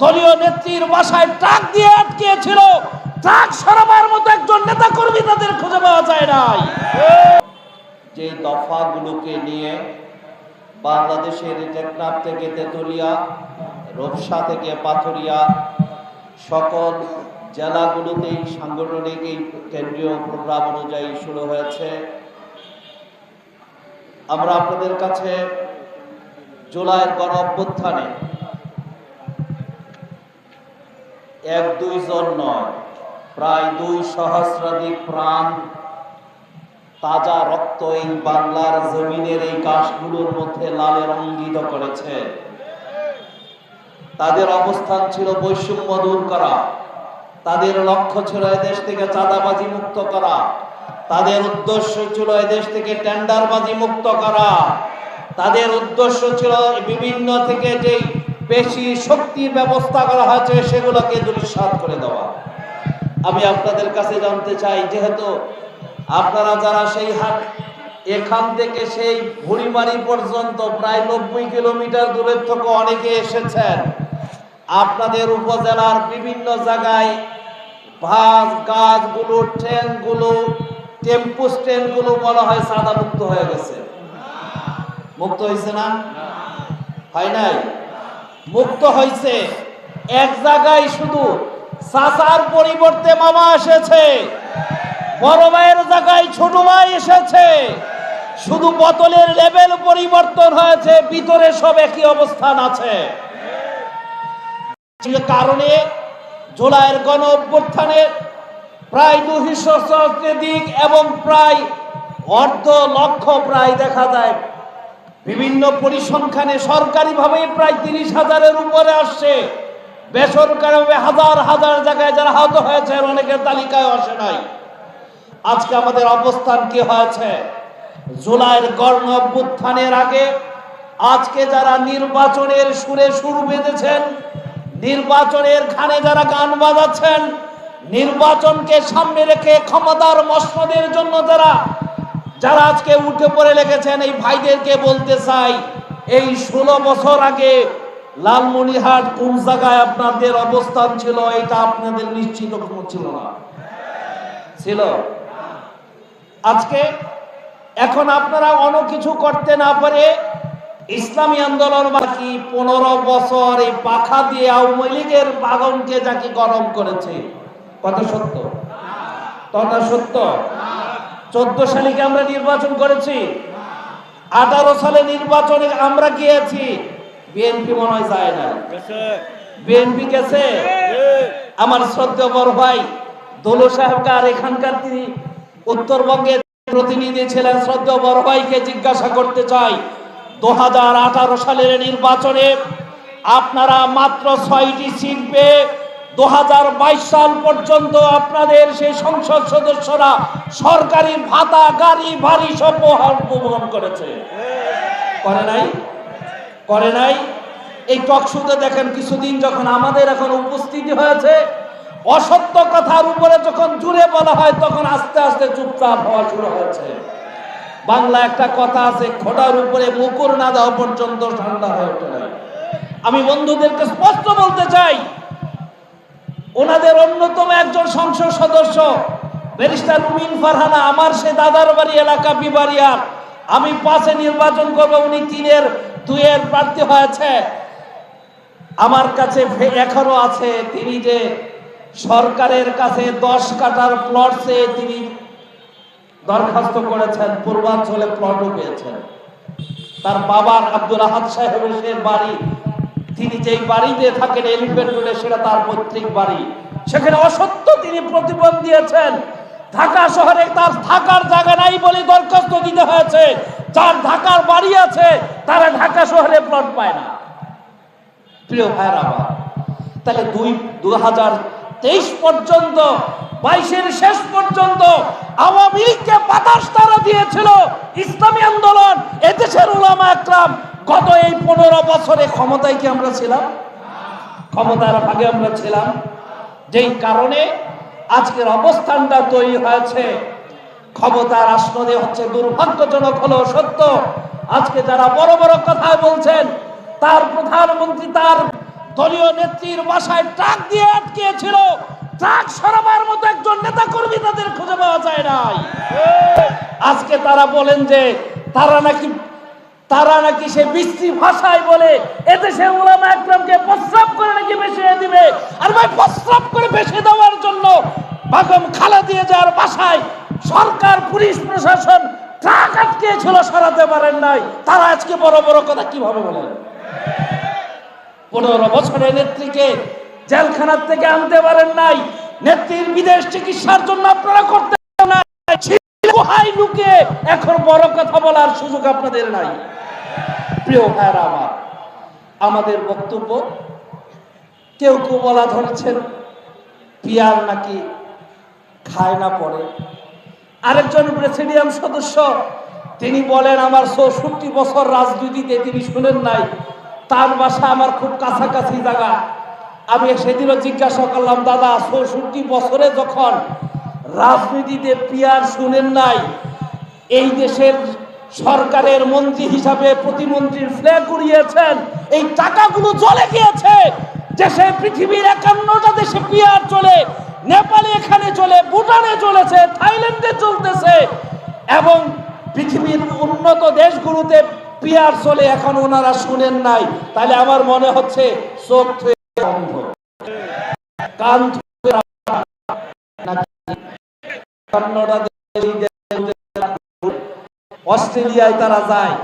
দলীয় নেত্রীর বাসায় ট্রাক দিয়ে আটকিয়েছিল ট্রাক সরাবার মতো একজন নেতা কর্মী তাদের খুঁজে পাওয়া যায় নাই। যে দফাগুলোকে নিয়ে বাংলাদেশের টেকনাফ থেকে তেতুলিয়া, রূপসা থেকে পাথরিয়া সকল জেলাগুলোতেই সাংগঠনিক এই কেন্দ্রীয় প্রোগ্রাম অনুযায়ী শুরু হয়েছে। আমরা আপনাদের কাছে জুলাইয়ের গণ অভ্যুত্থানে এক দুইজন নয়। প্রায় দুই সহস্রাধিক প্রাণ তাজা রক্ত এই বাংলার জমিনের এই কাশগুলোর মধ্যে লালের রঙ্গিত করেছে। তাদের অবস্থান ছিল বৈষম্য দূর করা। তাদের লক্ষ্য ছিল এদেশ থেকে চাঁদাবাজি মুক্ত করা। তাদের উদ্দেশ্য ছিল এদেশ থেকে টেন্ডারবাজি মুক্ত করা। তাদের উদ্দেশ্য ছিল বিভিন্ন থেকে যেই বেশি শক্তির ব্যবস্থা করা হয়েছে, সেগুলোকে দুলিশাত করে দেওয়া। আমি আপনাদের কাছে জানতে চাই, যেহেতু আপনারা যারা সেই হাট, এখান থেকে সেই ভুড়িমারি পর্যন্ত প্রায় নব্বই কিলোমিটার দূরের থেকে অনেকে এসেছেন। আপনাদের উপজেলার বিভিন্ন জায়গায় বাস গাছগুলো ট্রেনগুলো টেম্পু স্ট্যান্ডগুলো বলা হয় সাদা মুক্ত হয়ে গেছে। মুক্ত হয়েছে না? হয় নাই? মুক্ত হয়েছে। এক জায়গায় শুধু চাচার পরিবর্তে মামা এসেছে। বড় ভাইয়ের জায়গায় ছোট ভাই এসেছে। শুধু বোতলের লেভেল পরিবর্তন হয়েছে, ভিতরে সব একই অবস্থান আছে। কারণে জুলাইয়ের গণ অভ্যুত্থানে প্রায় দিক এবং প্রায় অর্ধ লক্ষ প্রায় দেখা যায় বিভিন্ন পরিসংখ্যানে সরকারিভাবে প্রায় তিরিশ হাজারের উপরে আসছে। বেসরকারিভাবে হাজার হাজার জায়গায় যারা আহত হয়েছে অনেকের তালিকায় আসে নাই। আজকে আমাদের অবস্থান কি হয়েছে? জুলাইয়ের গণ অভ্যুত্থানের আগে আজকে যারা নির্বাচনের সুরে সুর বেঁধেছেন, নির্বাচনের খানে যারা গান বাজাচ্ছেন, নির্বাচনকে সামনে রেখে ক্ষমতার মসনদের জন্য যারা যারা আজকে উঠে পড়ে লেগেছেন, এই ভাইদেরকে বলতে চাই, এই ষোলো বছর আগে লালমনিহাট কোন জায়গায় আপনাদের অবস্থান ছিল, এটা আপনাদের নিশ্চিত ছিল না। ছিল। আজকে এখন আপনারা অন্য কিছু করতে না পারে ইসলামী আন্দোলন বাকি পনেরো বছর এই পাখা দিয়ে আওয়ামী লীগের বাগনকে যাকে গরম করেছে। কত সত্য? কথা সত্য? চোদ্দ সালে কি আমরা নির্বাচন করেছি। আঠারো সালে নির্বাচনে আমরা গিয়েছি। বিএনপি মনে হয় যায় না। বিএনপি গেছে। আমার শ্রদ্ধা বড় ভাই দোলো সাহেবকার এখানকার তিনি উত্তরবঙ্গের প্রতিনিধি ছিলেন। শ্রদ্ধা বড় ভাইকে জিজ্ঞাসা করতে চাই দু হাজার আঠারো সালের নির্বাচনে আপনারা মাত্র ছয়টি সিট পেয়ে দু হাজার বাইশ সাল পর্যন্ত আপনাদের সেই সংসদ সদস্যরা সরকারি ভাতা, গাড়ি বাড়ি সব উপভোগ করেছে। করে নাই? করে নাই? এই টকশুতে দেখেন, কিছুদিন যখন আমাদের এখন উপস্থিতি হয়েছে, অসত্য কথার উপরে যখন জুড়ে বলা হয়, তখন আস্তে আস্তে চুপচাপ হওয়া শুরু হয়েছে। বাংলা একটা কথা আছে খোটার উপরে মুকুর না দেওয়া পর্যন্ত ঠান্ডা হয়ে ওঠে আমি বন্ধুদেরকে স্পষ্ট বলতে চাই ওনাদের অন্যতম একজন সংসদ সদস্য, ব্যারিস্টার রুমিন ফারহানা, আমার সে দাদার বাড়ি, এলাকা বিবারিয়ার আমি পাশে নির্বাচন করব, উনি তিনের, দুইয়ের প্রার্থী হয়েছে। আমার কাছে এখনও আছে তিনি যে সরকারের কাছে দশ কাটার প্লট চেয়ে তিনি দরখাস্ত করেছেন, পূর্বাঞ্চলে প্লটও পেয়েছেন। তার বাবার আব্দুল আহাদ সাহেবের সে বাড়ি তিনি যেই বাড়িতে থাকেন এলিফেন্ট রোডে, সেটা তার পৈতৃক বাড়ি। সেখানে অসত্য তিনি প্রতিবন্ধ দিয়েছেন। ঢাকা শহরে তার থাকার জায়গা নাই বলে দরখাস্ত দিতে হয়েছে। যার ঢাকার বাড়ি আছে, তারা ঢাকা শহরে প্লট পায় না। প্রিয় ভাইয়ের আমার, তাহলে দুই দু হাজার তেইশ পর্যন্ত, বাইশের শেষ পর্যন্ত আওয়ামী লীগকে বাতাস তারা দিয়েছিল। ইসলামী আন্দোলন, এদেশের ওলামা একরাম গত এই পনেরো বছরে ক্ষমতায় কি আমরা ছিলাম? ক্ষমতার ভাগে আমরা ছিলাম। যেই কারণে আজকের অবস্থানটা তৈরি হয়েছে। ক্ষমতার আসনে হচ্ছে দুর্ভাগ্যজনক হলেও সত্য। আজকে যারা বড় বড় কথা বলছেন, তার প্রধানমন্ত্রী তার দলীয় নেত্রীর বাসায় ট্রাক দিয়ে আটকিয়েছিল ট্রাক সরাবার মতো একজন নেতা কর্মী তাদের খুঁজে পাওয়া যায় নাই। আজকে তারা বলেন যে তারা নাকি তারা নাকি সে বিশ্রী ভাষায় বলে, এদেশে ওলামা একরামকে প্রস্রাব করে নাকি বেশিয়ে দিবে? আর ভাই, প্রস্রাব করে বেশি দেওয়ার জন্য বাগম খালা দিয়ে যাওয়ার বাসায় সরকার, পুলিশ, প্রশাসন ট্রাক আটকিয়েছিল সরাতে পারেন নাই। তারা আজকে বড় বড় কথা কীভাবে বলেন পনেরো বছরের নেত্রীকে জেলখানার থেকে আনতে পারেন নাই। নেত্রীর বিদেশ চিকিৎসার জন্য আপনারা করতে গুহায় লুকিয়ে এখন বড় কথা বলার সুযোগ আপনাদের নাই। প্রিয় ভাইরা আমার, আমাদের বক্তব্য, কেউ কেউ বলা ধরেছেন, পিয়ার নাকি খায় না পড়ে। আরেকজন প্রেসিডিয়াম সদস্য, তিনি বলেন, আমার চৌষট্টি বছর রাজনীতিতে তিনি শুনেন নাই। তার বাসা আমার খুব কাছাকাছি জায়গা। আমি সেদিনও জিজ্ঞাসা করলাম, দাদা, চৌষট্টি বছরে যখন রাজনীতিতে পিয়ার শুনেন নাই। এই দেশের সরকারের মন্ত্রী হিসাবে প্রতিমন্ত্রীর ফ্ল্যাগ উড়িয়েছেন। এই টাকাগুলো চলে গিয়েছে। দেশে, পৃথিবীর একান্নটা দেশে পিয়ার চলে। নেপালে এখানে চলে, ভুটানে চলেছে, থাইল্যান্ডে চলতেছে। এবং পৃথিবীর উন্নত দেশগুলোতে পিয়ার চলে, এখন ওনারা শুনেন নাই। তাহলে আমার মনে হচ্ছে চোখ অন্ধ কান থুয়ে নাকি অন্যটা দেশ- এই দেশ- অস্ট্রেলিয়ায় তারা যায়।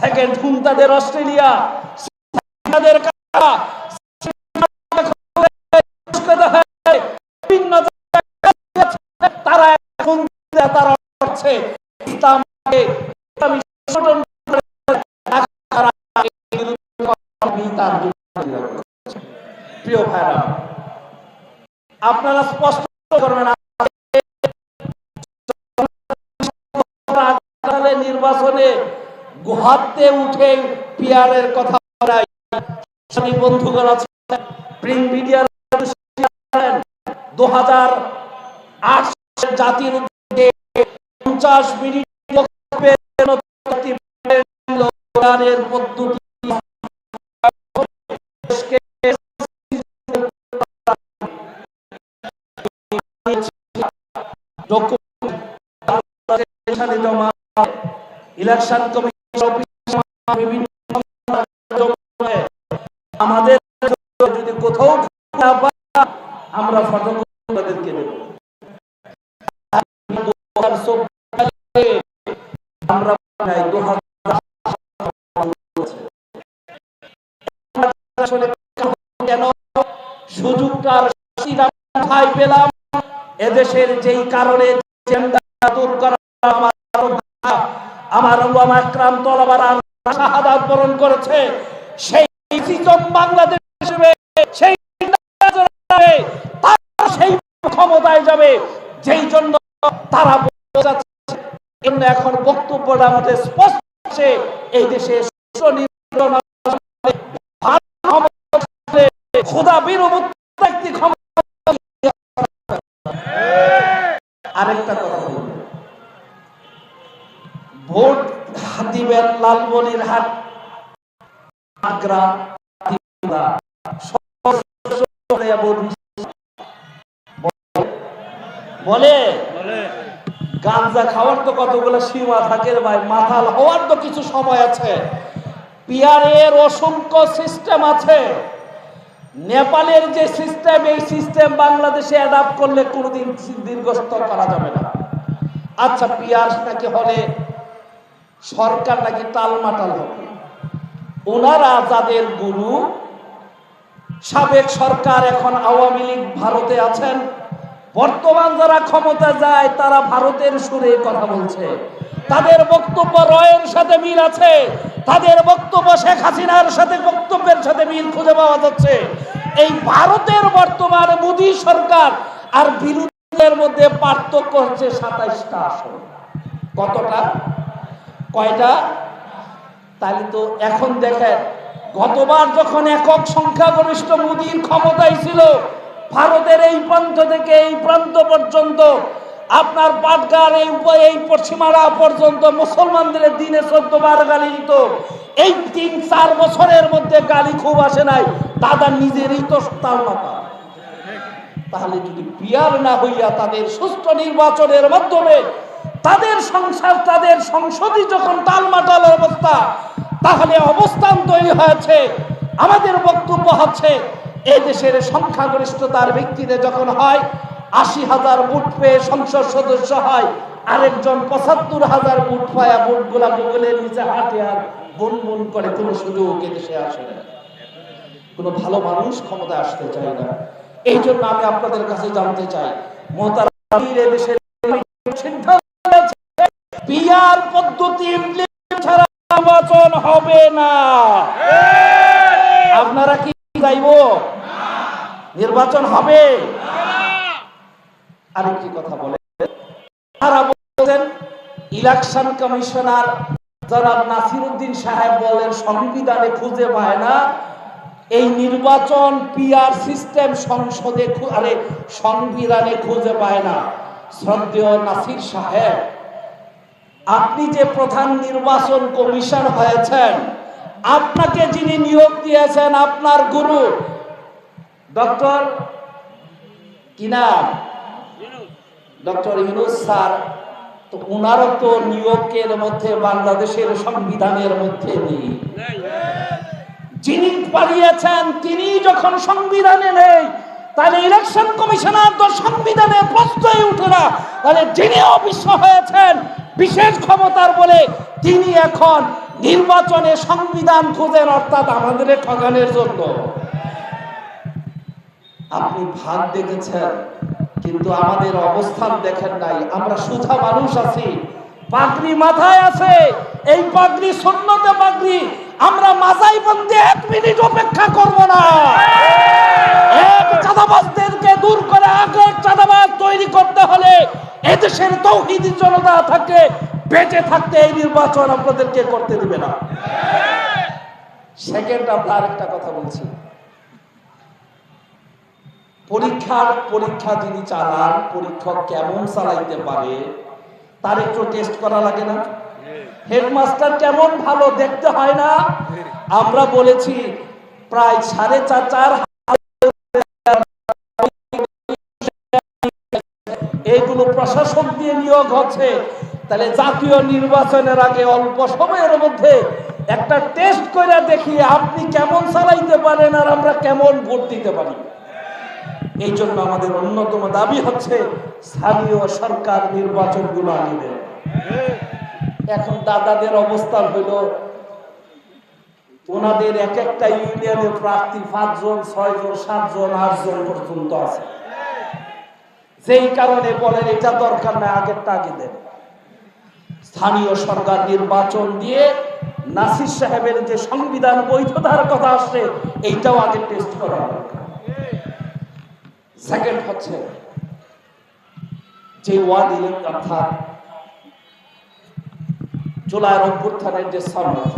সেকেন্ড হুম তাদের অস্ট্রেলিয়া। আপনারা স্পষ্ট করবেন গুহাতে উঠে পিয়ারের কথা বলাই। বন্ধুগণ আছেন প্রিন্ট মিডিয়ার দু হাজার আট জাতির পঞ্চাশ মিনিট পদ্ধতি। ইলেকশন কমিশন আমাদের যদি কোথাও আমরা ফটোগ্রাফারদেরকে দেব। এদেশের যেই কারণে আমার ওলামা তলাবার করেছে। সেই সিস্টেম বাংলাদেশ হিসেবে সেই যাবে, তারা সেই ক্ষমতায় যাবে যেই জন্য তারা জন্য এখন বক্তব্যটা আমাদের স্পষ্ট এই দেশে খোদা ব্যক্তি আরেকটা কথা ভোট দিবেন লালমনির হাট, আগ্রা বলে গাঞ্জা খাওয়ার তো কতগুলো সীমা থাকে ভাই? মাথাল হওয়ার তো কিছু সময় আছে। পিয়ারের অসংখ্য সিস্টেম আছে। নেপালের যে সিস্টেম, এই সিস্টেম বাংলাদেশে অ্যাডাপ্ট করলে কোনোদিন দীর্ঘস্তর করা যাবে না। আচ্ছা পিয়ার নাকি হলে সরকার নাকি টালমাটাল হবে? ওনারা যাদের গুরু, সাবেক সরকার এখন আওয়ামী লীগ ভারতে আছেন বর্তমান যারা ক্ষমতা যায়, তারা ভারতের সুরে কথা বলছে। তাদের বক্তব্য রয়ের সাথে মিল আছে। তাদের বক্তব্য শেখ হাসিনার সাথে বক্তব্যের সাথে মিল খুঁজে পাওয়া যাচ্ছে। এই ভারতের বর্তমান মোদী সরকার আর বিরোধীদের মধ্যে পার্থক্য হচ্ছে সাতাইশটা আসন। কতটা? কয়টা? তাহলে তো এখন দেখেন, গতবার যখন একক সংখ্যাগরিষ্ঠ মোদীর ক্ষমতায় ছিল ভারতের এই প্রান্ত থেকে এই প্রান্ত পর্যন্ত, আপনার পাটগার এই উপ- এই পশ্চিমারা পর্যন্ত মুসলমানদের দিনে চোদ্দ বার গালি দিত। এই তিন চার বছরের মধ্যে গালি খুব আসে নাই। দাদা নিজেরই তো মাথা। তাহলে যদি পিয়ার না হইয়া তাদের সুস্থ নির্বাচনের মাধ্যমে তাদের সংসার, তাদের সংসদই যখন টালমাটাল অবস্থা, তাহলে অবস্থান তৈরি হয়েছে। আমাদের বক্তব্য হচ্ছে এ দেশের সংখ্যাগরিষ্ঠতার ভিত্তিতে যখন হয় আশি হাজার ভোট পেয়ে সংসদ সদস্য হয় আরেকজন পঁচাত্তর হাজার ভোট পায়া ভোটগুলা গুগলের নিচে হাঁটে আর বন বন করে কোনো সুযোগ এ দেশে আসে না। কোনো ভালো মানুষ ক্ষমতা আসতে চায় না। এই জন্য আমি আপনাদের কাছে জানতে চাই মোহতারাম দেশের পিয়ার পদ্ধতি ছাড়া নির্বাচন হবে না। আপনারা কি চাইব? নির্বাচন হবে। আরেকটি কথা বলে। তারা বলছেন, ইলেকশন কমিশনার জনাব নাসিরুদ্দিন সাহেব বলেন, সংবিধানে খুঁজে পায় না। এই নির্বাচন পিআর সিস্টেম সংসদে আরে সংবিধানে খুঁজে পায় না। শ্রদ্ধেয় নাসির সাহেব, আপনি যে প্রধান নির্বাচন কমিশন হয়েছেন, আপনাকে যিনি নিয়োগ দিয়েছেন, আপনার গুরু ডক্টর কি নাম ডক্টর ইউনুস স্যার, তো ওনারও তো নিয়োগের মধ্যে, বাংলাদেশের সংবিধানের মধ্যে নেই। যিনি পালিয়েছেন, তিনি যখন সংবিধানে নেই, তাহলে ইলেকশন কমিশনার তো সংবিধানে প্রশ্নই উঠে না। তাহলে যিনি অবিশ্ব হয়েছেন, বিশেষ ক্ষমতার বলে তিনি এখন নির্বাচনে সংবিধান খুঁজেন, অর্থাৎ আমাদের ঠগানের জন্য। আপনি ভাগ দেখেছেন, কিন্তু আমাদের অবস্থান দেখেন নাই। আমরা সুধা মানুষ আছি, পাগড়ি মাথায় আছে, এই পাগড়ি শূন্যতে পাগড়ি, আমরা মাজাই বন্দে এক মিনিট অপেক্ষা করব না। এক চাঁদাবাজদেরকে দূর করে আগে চাঁদাবাজ তৈরি করতে হলে এদেশের তৌহিদি জনতা থাকে, বেঁচে থাকতে এই নির্বাচন আপনাদেরকে করতে দিবে না। সেকেন্ড আমরা আরেকটা কথা বলছি। পরীক্ষার পরীক্ষা যিনি চালান, পরীক্ষক কেমন চালাইতে পারে, তার একটু টেস্ট করা লাগে না? হেডমাস্টার কেমন ভালো দেখতে হয় না? আমরা বলেছি, প্রায় সাড়ে চার চার এইগুলো প্রশাসন দিয়ে নিয়োগ হচ্ছে। তাহলে জাতীয় নির্বাচনের আগে অল্প সময়ের মধ্যে একটা টেস্ট করে দেখি আপনি কেমন চালাইতে পারেন আর আমরা কেমন ভোট দিতে পারি। এই জন্য আমাদের অন্যতম দাবি হচ্ছে স্থানীয় সরকার নির্বাচনগুলো আনবে। এখন দাদাদের অবস্থান হইল, ওনাদের এক একটা ইউনিয়নে প্রার্থী পাঁচজন, ছয়জন, সাতজন, আটজন পর্যন্ত আছে। যেই কারণে বলেন, এটা দরকার না আগের আগে দেন। স্থানীয় সরকার নির্বাচন দিয়ে নাসির সাহেবের যে সংবিধান বৈধতার কথা আসছে, এইটাও আগে টেস্ট করা দরকার। সেকেন্ড হচ্ছে যে ওয়ান অর্থাৎ জুলাইয়ের অভ্যুত্থানের যে সনদ,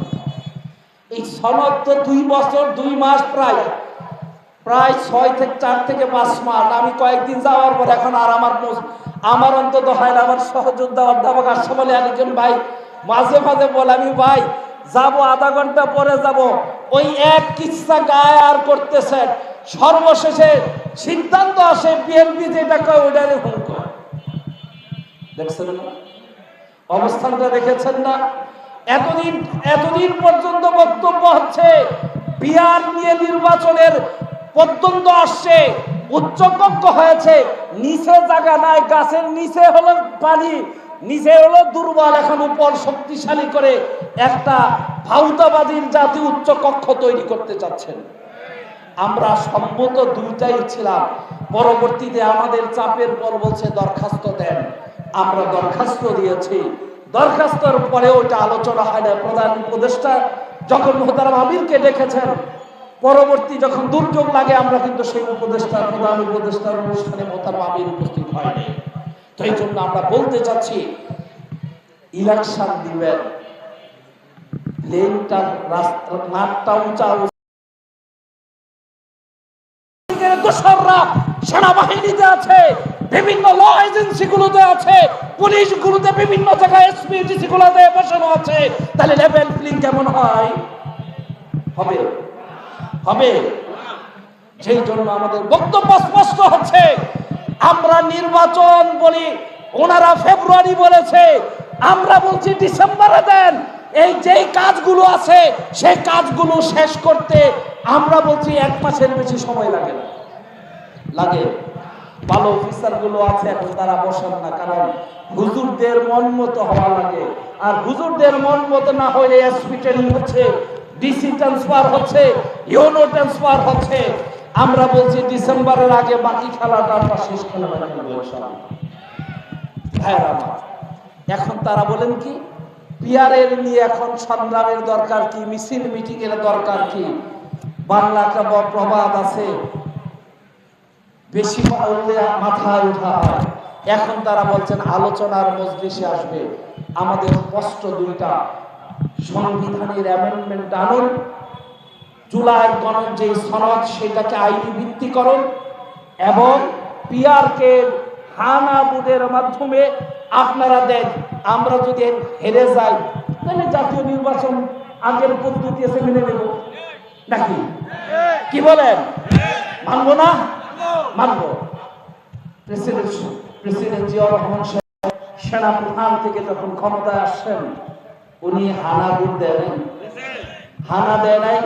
এই সনদ তো দুই বছর, দুই মাস প্রায় প্রায় ছয় থেকে চার থেকে পাঁচ মাস। আমি কয়েকদিন যাওয়ার পর এখন আর আমার আমার অন্তত হয় না, আমার সহযোদ্ধা অধ্যাপক আসছে বলে আরেকজন ভাই মাঝে মাঝে বলে, আমি ভাই যাব আধা ঘণ্টা পরে যাব। ওই এক কিচ্ছা গায়ে আর করতেছেন সর্বশেষে সিদ্ধান্ত আসে বিএনপি যেটা কয় ওইটারে হুঙ্ক দেখছেন না? অবস্থানটা দেখেছেন না? এতদিন এতদিন পর্যন্ত বক্তব্য হচ্ছে, বিহার নিয়ে নির্বাচনের পর্যন্ত আসছে, উচ্চকক্ষ হয়েছে, নিচে জায়গা নাই, গাছের নিচে হলো পানি। নিচে হলো দুর্বল, এখন উপর শক্তিশালী করে একটা ভাউতাবাদীর জাতি উচ্চ কক্ষ তৈরি করতে চাচ্ছেন। আমরা সম্মত দুইটাই ছিলাম। পরবর্তীতে আমাদের চাপের পর বলছে, দরখাস্ত দেন। আমরা দরখাস্ত দিয়েছি। দরখাস্তর পরে ওইটা আলোচনা হয় না। প্রধান উপদেষ্টা যখন মোহতারাম আমিরকে ডেকেছেন, পরবর্তী যখন দুর্যোগ লাগে, আমরা কিন্তু সেই উপদেষ্টা, প্রধান উপদেষ্টার অনুষ্ঠানে মোহতারাম আমির উপস্থিত হয়নি তো এই জন্য আমরা বলতে চাচ্ছি, ইলেকশন দিবেন। লেনটা রাস্তা মাঠটা উঁচা দোসররা সেনাবাহিনীতে আছে আছে, পুলিশগুলোতে বিভিন্ন জায়গায় গুলোতে আছে। তাহলে লেভেল কেমন হয়? হবে। হবে। সেই জন্য আমাদের বক্তব্য স্পষ্ট হচ্ছে আমরা নির্বাচন বলি, ওনারা ফেব্রুয়ারি বলেছে। আমরা বলছি ডিসেম্বরে দেন। এই যেই কাজগুলো আছে, সেই কাজগুলো শেষ করতে আমরা বলছি এক মাসের বেশি সময় লাগে না। লাগে। ভালো অফিসারগুলো আছে, এখন তারা বসেন না, কারণ হুজুরদের মন মতো হওয়া লাগে। আর হুজুরদের মন মতো না হলে হচ্ছে ডিসি ট্রান্সফার হচ্ছে ইউনো ট্রান্সফার হচ্ছে। আমরা বলছি ডিসেম্বরের আগে বাকি খেলাটা আমরা শেষ খেলা এখন তারা বলেন কি পিয়ারের নিয়ে এখন সংগ্রামের দরকার কি, মিছিল মিটিং এর দরকার কি? বাংলা একটা প্রবাদ আছে, বেশি মাথায় উঠা এখন তারা বলছেন আলোচনার মজলিসে আসবে। আমাদের কষ্ট দুইটা সংবিধানের অ্যামেন্ডমেন্ট আনুন জুলাই গণন যে সনদ সেটাকে আইনি ভিত্তি করুন এবং পিআরকে হানা বুডের মাধ্যমে আপনারা দেন, আমরা যদি হেরে যাই, তাহলে জাতীয় নির্বাচন আগের পদ্ধতি আছে মেনে নেব। নাকি? কি বলেন? মানবো না? মানবো। প্রেসিডেন্ট প্রেসিডেন্ট জিয়া রহমান সাহেব সেনা প্রধান থেকে যখন ক্ষমতায় আসছেন, উনি হানা বুট দেয় নাই হানা দেয় নাই?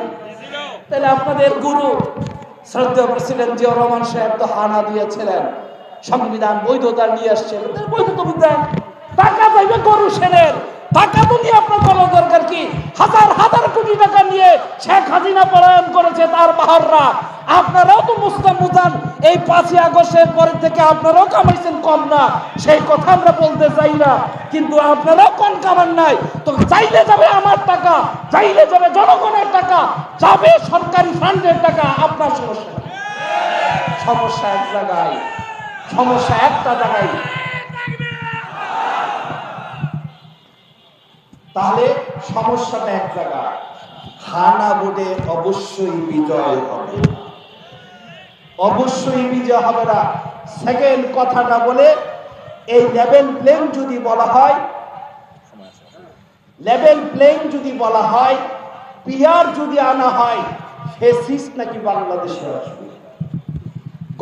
তাহলে আপনাদের গুরু শ্রদ্ধেয় প্রেসিডেন্ট জিয়া রহমান সাহেব তো হানা দিয়েছিলেন। সংবিধান বৈধতা নিয়ে আসছে বৈধতা বিধান। টাকা চাইবে গরু সেনের। টাকা তো আপনার করার দরকার কি? হাজার হাজার কোটি টাকা নিয়ে শেখ হাসিনা পলায়ন করেছে তার বাহাররা। আপনারাও তো মুস্তাম মুজান, এই পাঁচই আগস্টের পরে থেকে আপনারাও কামাইছেন কম না। সেই কথা আমরা বলতে চাই না। কিন্তু আপনারাও কম কামান নাই। তো চাইলে যাবে আমার টাকা চাইলে যাবে জনগণের টাকা, যাবে সরকারি ফান্ডের টাকা, আপনার সমস্যা। সমস্যা এক জায়গায়, সমস্যা একটা জায়গায় তাহলে সমস্যাটা এক জায়গায় হানা বোর্ডে অবশ্যই বিজয় হবে। অবশ্যই বিজয় হবে না। সেকেন্ড কথাটা বলে, এই লেভেল প্লেন যদি বলা হয়, লেভেল প্লেন যদি বলা হয় পিয়ার যদি আনা হয়, সে ফেসিস নাকি বাংলাদেশে আসবে।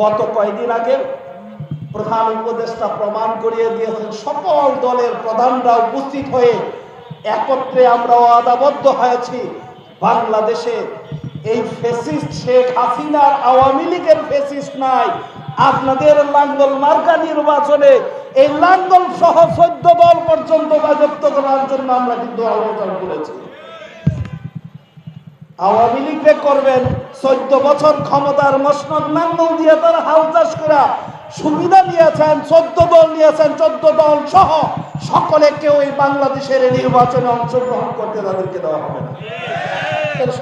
গত কয়েকদিন আগে প্রধান উপদেষ্টা প্রমাণ করিয়ে দিয়েছেন, সকল দলের প্রধানরা উপস্থিত হয়ে একত্রে আমরা আদাবদ্ধ হয়েছি। বাংলাদেশে এই ফেসিস্ট শেখ হাসিনার আওয়ামী লীগের ফেসিস্ট নাই। আপনাদের লাঙ্গল মার্কা নির্বাচনে এই লাঙ্গল সহ চোদ্দ দল পর্যন্ত রাজত্ব করার জন্য আমরা কিন্তু আলোচনা করেছি। আওয়ামী লীগকে করবেন, চোদ্দ বছর ক্ষমতার মসনদ নাঙ্গল দিয়ে তারা হাল চাষ করা। সুবিধা নিয়েছেন, চোদ্দ দল নিয়েছেন, চোদ্দ দল সহ সকলে কেউ এই বাংলাদেশের নির্বাচনে অংশগ্রহণ করতে তাদেরকে দেওয়া হবে না।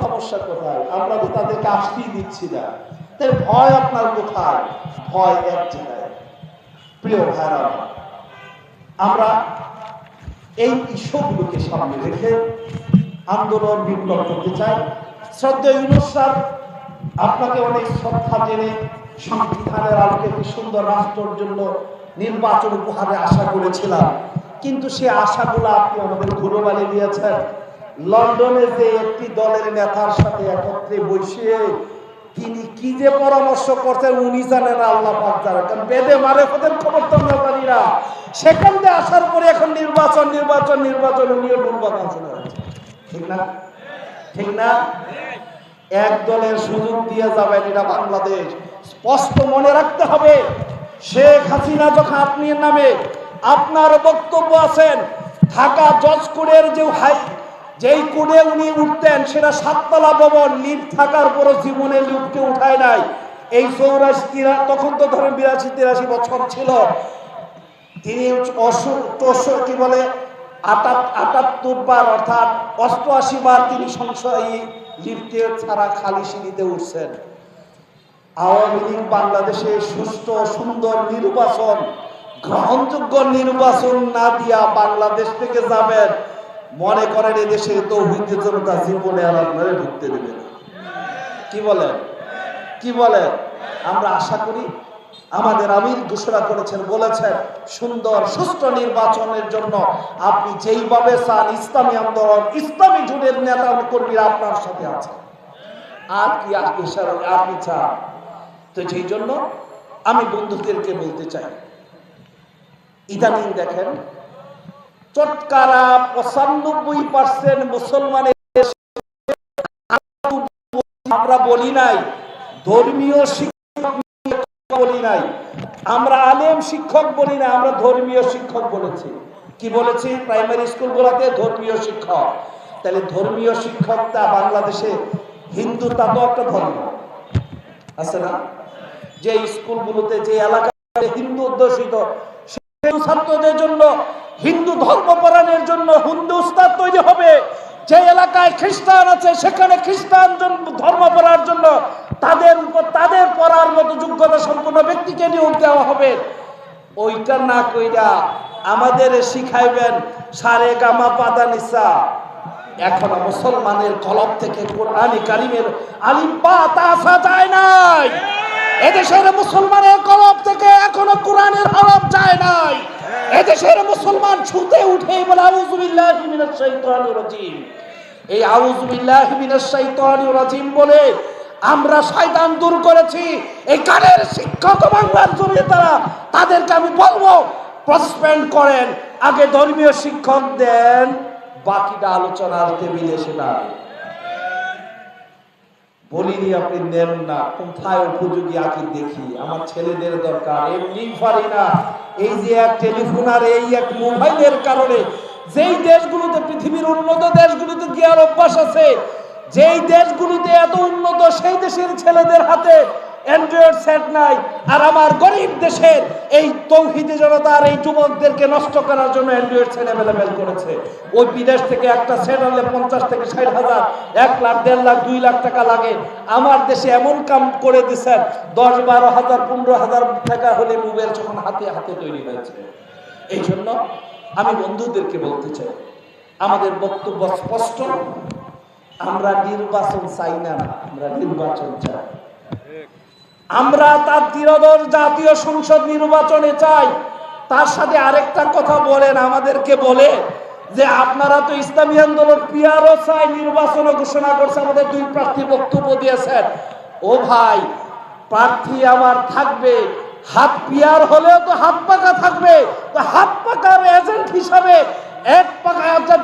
সমস্যা কোথায়? আমরা তো তাদেরকে আসতেই দিচ্ছি না। তার ভয় আপনার কোথায়? ভয় এক জায়গায়। প্রিয় ভাইরা, আমরা এই ইস্যুগুলোকে সামনে রেখে আন্দোলন বিপ্লব করতে চাই। শ্রদ্ধা ইউনুস আপনাকে অনেক শ্রদ্ধা জেনে সংবিধানের আলোকে একটি সুন্দর রাষ্ট্রের জন্য নির্বাচন উপহারে আশা করেছিলাম। কিন্তু সে আশাগুলো আপনি আমাদের ধুলোবালি দিয়েছেন। লন্ডনে যে একটি দলের নেতার সাথে একত্রে বসিয়ে তিনি কি যে পরামর্শ করছেন উনি জানেন আল্লাহ বেদে মারে ওদের খবর তো আমরা জানি না। সেখান থেকে আসার পরে এখন নির্বাচন নির্বাচন নির্বাচন, উনিও নির্বাচন শুনে ঠিক না? ঠিক না? এক দলের সুযোগ দিয়ে যাবেন এটা বাংলাদেশ। স্পষ্ট মনে রাখতে হবে, শেখ হাসিনা যখন আপনি নামে আপনার বক্তব্য আছেন, ঢাকা জজ কোডের যে হাই, যেই কোডে উনি উঠতেন, সেটা সাততলা ভবন, লিফট থাকার পরও জীবনে লিফটে উঠায় নাই। এই চৌরাশি তখন তো ধরেন বিরাশি তিরাশি বছর ছিল। তিনি অসু চৌষ- কি বলে, আটাত, আটাত্তর বার অর্থাৎ অষ্টআশি বার তিনি সংসদ লিফটে ছাড়া খালি সিঁড়িতে উঠছেন। আওয়ামী লীগ বাংলাদেশে সুস্থ, সুন্দর নির্বাচন, গ্রহণযোগ্য নির্বাচন না দিয়া বাংলাদেশ থেকে যাবেন, মনে করেন এদেশে তো হুইতে জনতা জীবনে আর আপনারা ঢুকতে দেবে কি বলেন? কি বলেন? আমরা আশা করি আমাদের আমির ঘোষণা করেছেন, বলেছেন, সুন্দর সুষ্ঠু নির্বাচনের জন্য আপনি যেইভাবে চান ইসলামী আন্দোলন, ইসলামী জুড়ের নেতা কর্মীরা আপনার সাথে আছে আর কি আপনি চান? তো যেই জন্য আমি বন্ধুদেরকে বলতে চাই। ইদানিং দেখেন, চটকারা পঁচানব্বই পার্সেন্ট মুসলমানের আমরা বলি নাই, ধর্মীয় শিক্ষক বলি নাই। আমরা আলেম শিক্ষক বলি না, আমরা ধর্মীয় শিক্ষক বলেছি। কি বলেছি? প্রাইমারি স্কুল স্কুলগুলোতে ধর্মীয় শিক্ষক। তাহলে ধর্মীয় শিক্ষকটা বাংলাদেশে হিন্দু তা তো একটা ধর্ম। আছে না? যে স্কুলগুলোতে, যে এলাকায় হিন্দু অধ্যুষিত, সেই ছাত্রদের জন্য, হিন্দু ধর্ম পড়ানোর জন্য হিন্দু উস্তাদ তৈরি হবে। যে এলাকায় খ্রিস্টান আছে, সেখানে খ্রিস্টান ধর্ম পড়ার জন্য তাদের উপর, তাদের পড়ার মতো যোগ্যতা সম্পন্ন ব্যক্তিকে নিয়োগ দেওয়া হবে। ওইটা না কইরা আমাদের শিখাইবেন সারে গামা পাদা নিসা। এখনও মুসলমানের কলব থেকে কোরআনী কারিমের আলিম পাত আসা যায় নাই। এদেশের মুসলমানের কলব থেকে এখনও কোরআনের হরফ যায় নাই। এদেশের মুসলমান ছুতে উঠে বলে রাজিম। এই শাইতানির রাজিম বলে আমরা শয়তান দূর করেছি। এই কানের শিক্ষক বাংলার জমিয়ে তারা, তাদেরকে আমি বলব, প্রসপেন্ড করেন। আগে ধর্মীয় শিক্ষক দেন, বাকিটা আলোচনার টেবিলে সেটা বলিনি আপনি নেন না, কোথায় উপযোগী আগে দেখি, আমার ছেলেদের দরকার, এমনি পারি না। এই যে এক টেলিফোন আর এই এক মোবাইলের কারণে যেই দেশগুলোতে, পৃথিবীর উন্নত দেশগুলোতে গিয়ার অভ্যাস আছে, যেই দেশগুলোতে এত উন্নত, সেই দেশের ছেলেদের হাতে অ্যান্ড্রয়েড সেট নাই। আর আমার গরিব দেশের এই তৌহিদি জনতার এই যুবকদেরকে নষ্ট করার জন্য অ্যান্ড্রয়েড সেট অ্যাভেলেবেল করেছে। ওই বিদেশ থেকে একটা সেট আনলে পঞ্চাশ থেকে ষাট হাজার, এক লাখ, দেড় লাখ, দুই লাখ টাকা লাগে। আমার দেশে এমন কাম করে দিচ্ছেন দশ, বারো হাজার, পনেরো হাজার টাকা হলে মোবাইল যখন হাতে হাতে তৈরি হয়েছে। এই জন্য আমি বন্ধুদেরকে বলতে চাই, আমাদের বক্তব্য স্পষ্ট। আমরা নির্বাচন চাই না, আমরা নির্বাচন চাই। আমরা তার তিরোদর জাতীয় সংসদ নির্বাচনে চাই। তার সাথে আরেকটা কথা বলেন, আমাদেরকে বলে যে আপনারা তো ইসলামী আন্দোলন পিয়ারও চাই নির্বাচনও ঘোষণা করছে, আমাদের দুই প্রার্থী বক্তব্য দিয়েছেন। ও ভাই, প্রার্থী আমার থাকবে। হাত পিয়ার হলেও তো হাত পাকা থাকবে। তো হাত পাকার এজেন্ট হিসাবে এক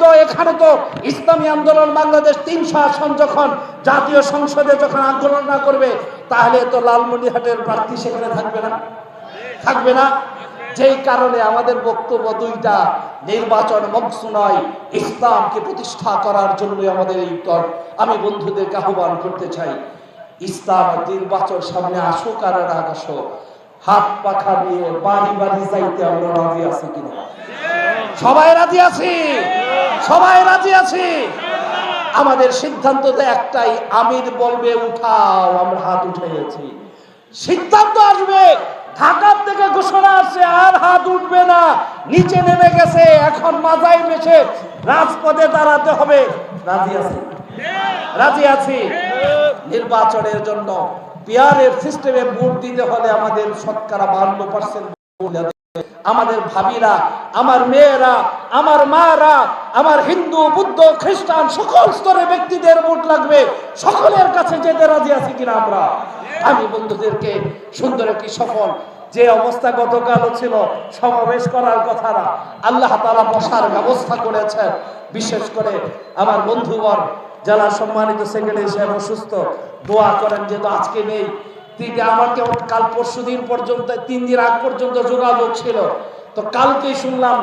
তো এখানে তো ইসলামী আন্দোলন বাংলাদেশ তিনশো আসন যখন জাতীয় সংসদে যখন আন্দোলন না করবে, তাহলে তো লালমনিহাটের প্রার্থী সেখানে থাকবে না। থাকবে না। যেই কারণে আমাদের বক্তব্য দুইটা, নির্বাচন মকসু নয়, ইসলামকে প্রতিষ্ঠা করার জন্যই আমাদের এই তর আমি বন্ধুদেরকে আহ্বান করতে চাই, ইসলাম নির্বাচন সামনে আসুক আর আসুক। হাত পাখা নিয়ে বাড়ি বাড়ি যাইতে আমরা রাজি আছি কিনা? সবাই রাজি আছি? সবাই রাজি আছি? আমাদের সিদ্ধান্ত তো একটাই আমির বলবে উঠাও আমরা হাত উঠাইয়াছি সিদ্ধান্ত আসবে ঢাকার থেকে ঘোষণা আসছে আর হাত উঠবে না। নিচে নেমে গেছে এখন মাজাই বেছে রাজপথে দাঁড়াতে হবে। রাজি আছি? রাজি আছি? নির্বাচনের জন্য পিয়ারের সিস্টেমে ভোট দিতে হলে আমাদের শতকরা বান্ন পার্সেন্ট আমাদের ভাবিরা, আমার মেয়েরা, আমার মারা, আমার হিন্দু, বুদ্ধ, খ্রিস্টান, সকল স্তরের ব্যক্তিদের ভোট লাগবে। সকলের কাছে যেতে রাজি আছি কিনা আমরা? আমি বন্ধুদেরকে সুন্দর একটি সফল যে অবস্থা গতকাল ছিল, সমাবেশ করার কথা না, আল্লাহ তালা বসার ব্যবস্থা করেছেন। বিশেষ করে আমার বন্ধুগণ যারা সম্মানিত সেক্রেটারি সাহেব অসুস্থ দোয়া করেন যেহেতু আজকে নেই। তিনি আমাকে কাল পরশু দিন পর্যন্ত তিন দিন আগ পর্যন্ত যোগাযোগ ছিল। তো কালকেই শুনলাম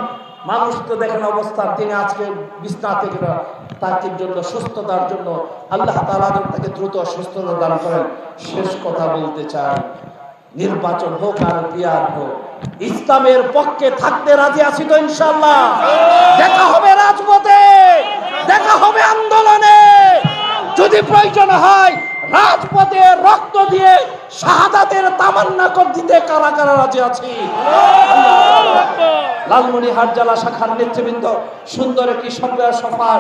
মানুষ তো দেখেন অবস্থা তিনি আজকে বিছনা থেকে তাকে জন্য সুস্থতার জন্য আল্লাহ তালা তাকে দ্রুত সুস্থতা দান করেন। শেষ কথা বলতে চাই নির্বাচন হোক আর বিয়ার হোক ইসলামের পক্ষে থাকতে রাজি আছি তো ইনশাল্লাহ দেখা হবে রাজপথে। দেখা হবে আন্দোলনে। যদি প্রয়োজন হয় রাজপথে রক্ত দিয়ে শাহাদাতের তামান্না কর দিতে কারা কারা রাজি আছি। লালমনিহাট জেলা শাখার নেতৃবৃন্দ সুন্দর একটি সভা সফার